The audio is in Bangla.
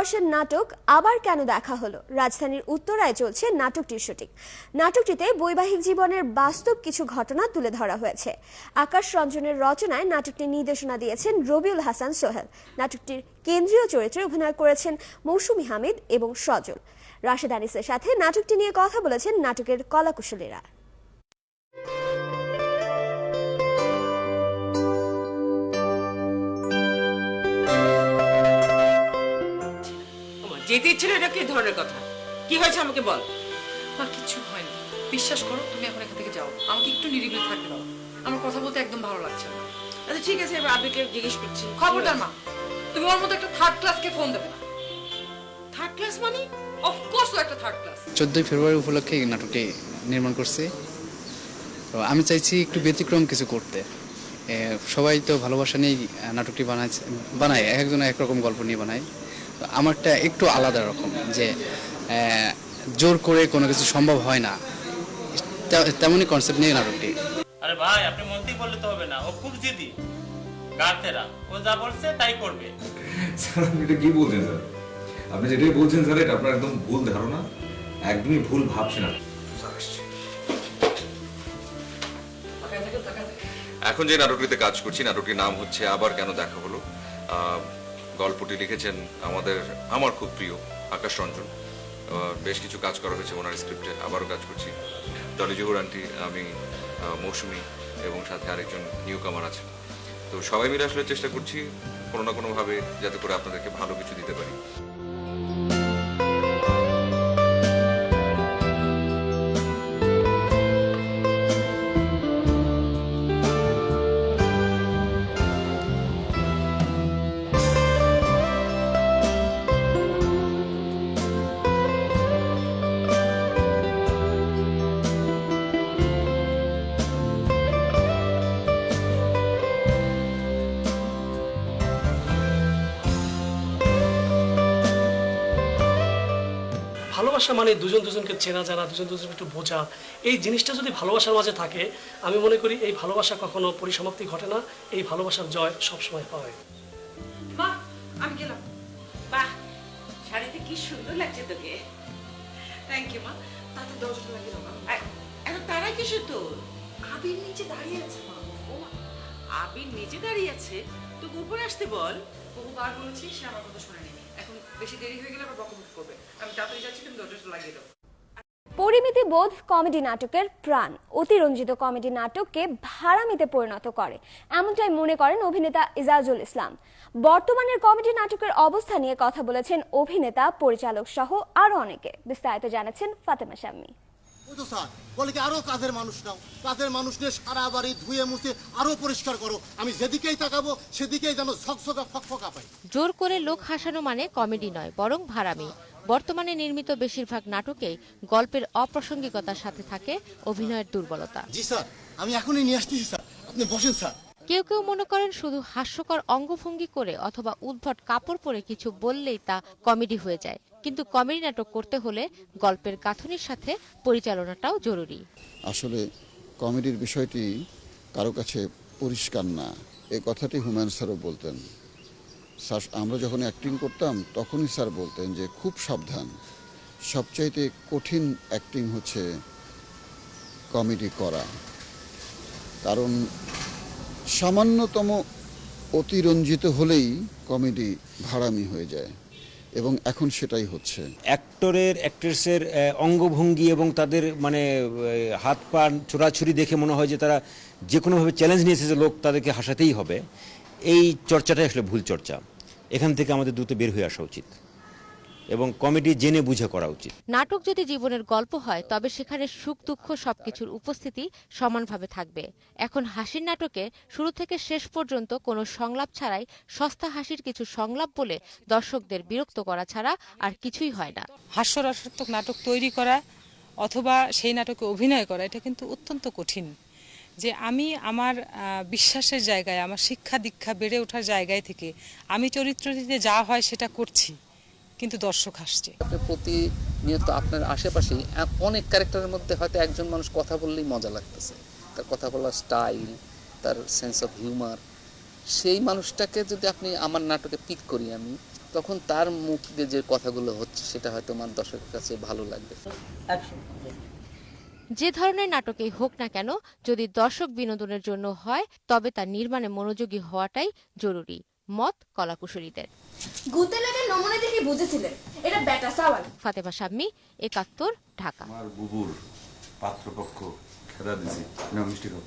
বর্ষের নাটক আবার কেন দেখা হলো? রাজধানীর উত্তরায় চলছে নাটকটির শুটিং। নাটকটিতে বৈবাহিক জীবনের বাস্তব কিছু ঘটনা তুলে ধরা হয়েছে। আকাশ রঞ্জনের রচনায় নাটকটির নির্দেশনা দিয়েছেন রবিউল হাসান সোহেল। নাটকটির কেন্দ্রীয় চরিত্রে অভিনয় করেছেন মৌসুমী হামিদ এবং সজল। রাশেদ আনিসের সাথে নাটকটি নিয়ে কথা বলেছেন নাটকের কলাকুশলীরা। যেতে ইচ্ছে না এটা কি ধরনের কথা? কি হয়েছে আমাকে বল। আমার কিচ্ছু হয়নি। বিশ্বাস করো তুমি এখন এখান থেকে যাও। আমাকে একটু নিরিবিলি থাকতে দাও। আমার কথা বলতে একদম ভালো লাগছে না। আচ্ছা ঠিক আছে এবার আবিকে জিজ্ঞেস করছি। খবরদার মা তুমি ওর মতো একটা থার্ড ক্লাসকে ফোন দেবে না। থার্ড ক্লাস মানে? অফকোর্স ও একটা থার্ড ক্লাস চোদ্দোই ফেব্রুয়ারি উপলক্ষে এই নাটকটি নির্মাণ করছি। তো আমি চাইছি একটু ব্যতিক্রম কিছু করতে। সবাই তো ভালোবাসা নিয়েই নাটকটি বানায় বানায় এক একজন এক রকম গল্প নিয়ে বানায়। আমারটা একটু আলাদা রকম যে জোর করে কোনো কিছু সম্ভব হয় না। তেমনই কনসেপ্ট নিয়ে নাটকটি। আরে ভাই আপনি মন্ত্রী বললে তো হবে না। ও খুব জিদি গার্তেরা ও যা বলছে তাই করবে। স্যার আপনি এটা কি বলছেন স্যার? আপনি যেটাই বলছেন স্যার এটা আপনার একদম ভুল ধারণা। একদমই ভুল ভাবছেন আপনি। এখন যে নাটকটিতে কাজ করছি নাটকটির নাম হচ্ছে আবার কেন দেখা হলো? আহ, গল্পটি লিখেছেন আমাদের, আমার খুব প্রিয় আকাশ রঞ্জন। বেশ কিছু কাজ করা হয়েছে ওনার স্ক্রিপ্টে, আবারও কাজ করছি। জহুর আন্টি, আমি মৌসুমি মৌসুমী এবং সাথে আরেকজন নিউ কামার আছে তো সবাই মিলে আসলে চেষ্টা করছি কোনো না কোনোভাবে যাতে করে আপনাদেরকে ভালো কিছু দিতে পারি। ভালোবাসা মানে দুজন দুজনকে চেনা জানা দুজন দুজনকে একটু বোঝা। এই জিনিসটা যদি ভালোবাসার মাঝে থাকে আমি মনে করি এই ভালোবাসা কখনো পরিসমাপ্তি ঘটে না এই ভালোবাসার জয় সবসময় মা আমি গেলাম। বাহ শাড়িতে কি সুন্দর লাগছে তোকে। থ্যাংক ইউ মা। তাতে দরজাটা লাগিয়ে দাও এত তারা কিসে তোর আবির নিচে দাঁড়িয়ে আছে মা। ও আবির নিচে দাঁড়িয়ে আছে? তোকে উপরে আসতে বল। বহুবার বলেছি সে আমার কথা শুনেনি এখন বেশি দেরি হয়ে গেলে আবার বকবক করবে। আমি তাড়াতাড়ি যাচ্ছি লাগিয়ে দাও। পরিমিতি বোধ কমেডি নাটকের প্রাণ। অতিরঞ্জিত কমেডি নাটককে ভাড়ামিতে পরিণত করে। এমনটাই মনে করেন অভিনেতা ইজাজুল ইসলাম। বর্তমানের কমেডি নাটকের অবস্থা নিয়ে কথা বলেছেন অভিনেতা, পরিচালক সহ আরও অনেকে। বিস্তারিত জানাচ্ছেন ফাতেমা শাম্মী। স্যার বলে কি আরও কাজের মানুষ নাও। কাজের মানুষ নিয়ে সারা বাড়ি ধুয়ে মুছে আরও পরিষ্কার করো। আমি যেদিকেই তাকাবো সেদিকেই যেন ঝকঝকা ফকফকা পাই। জোর করে লোক হাসানো মানে কমেডি নয় বরং ভাড়ামি বর্তমানে নির্মিত বেশিরভাগ নাটকেই গল্পের অপ্রাসঙ্গিকতার সাথে থাকে অভিনয়ের দুর্বলতা। জি স্যার আমি এখনই নিয়ে আসতেছি স্যার। আপনি বসেন স্যার। কেউ কেউ মনে করেন শুধু হাস্যকর অঙ্গভঙ্গি করে অথবা উদ্ভট কাপড় পরে কিছু বললেই তা কমেডি হয়ে যায়। কিন্তু কমেডি নাটক করতে হলে গল্পের গাঁথনির সাথে পরিচালনাটাও জরুরি। আসলে কমেডির বিষয়টি কারও কাছে পরিষ্কার না। এই কথাটি হুমায়ুন স্যারও বলতেন। স্যার, আমরা যখন অ্যাক্টিং করতাম, তখনই স্যার বলতেন যে খুব সাবধান। সবচাইতে কঠিন অ্যাক্টিং হচ্ছে কমেডি করা। কারণ সামান্যতম অতিরঞ্জিত হলেই কমেডি ভাড়ামি হয়ে যায়। এবং এখন সেটাই হচ্ছে। অ্যাক্টরের, অ্যাক্ট্রেসের অঙ্গভঙ্গি এবং তাদের মানে হাত পা ছোড়াছুরি দেখে মনে হয় যে তারা যে কোনোভাবে চ্যালেঞ্জ নিয়ে এসেছে, লোক তাদেরকে হাসাতেই হবে। এই চর্চাটাই আসলে ভুল চর্চা। এখান থেকে আমাদের দ্রুত বের হয়ে আসা উচিত। এবং কমেডি জেনে বুঝে করা উচিত। নাটক যদি জীবনের গল্প হয় তবে সেখানে সুখ দুঃখ সবকিছুর উপস্থিতি সমানভাবে থাকবে। এখন হাসির নাটকে শুরু থেকে শেষ পর্যন্ত কোনো সংলাপ ছাড়াই সস্তা হাসির কিছু সংলাপ বলে দর্শকদের বিরক্ত করা ছাড়া আর কিছুই হয় না। হাস্যরসাত্মক নাটক তৈরি করা অথবা সেই নাটকে অভিনয় করা এটা কিন্তু অত্যন্ত কঠিন। যে আমি আমার বিশ্বাসের জায়গায় আমার শিক্ষা দীক্ষা বেড়ে ওঠার জায়গায় থেকে আমি চরিত্রটিতে যা হয় সেটা করছি। কিন্তু দর্শক আসছে। প্রতিনিয়ত আপনার আশেপাশেই এ- অনেক ক্যারেক্টারের মধ্যে হয়তো একজন মানুষ কথা বললেই মজা লাগতেছে। তার কথা বলার স্টাইল তার সেন্স অফ হিউমার সেই মানুষটাকে যদি আপনি আমার নাটকে পিক করি আমি তখন তার মুখ দিয়ে যে কথাগুলো হচ্ছে সেটা হয়তো আমার দর্শকের কাছে ভালো লাগবে। যে ধরনের নাটকেই হোক না কেন যদি দর্শক বিনোদনের জন্য হয় তবে তার নির্মাণে মনোযোগী হওয়াটাই জরুরি। মত কলাকুশলীদের। লেগে নমুনা দেখে বুঝেছিলেন। এটা বেটা সাওয়াল। ফাতেমা শাম্মি একাত্তর ঢাকা। আমার বুবুর পাত্রপক্ষ খেদা দিছি। না মিষ্টি খাও।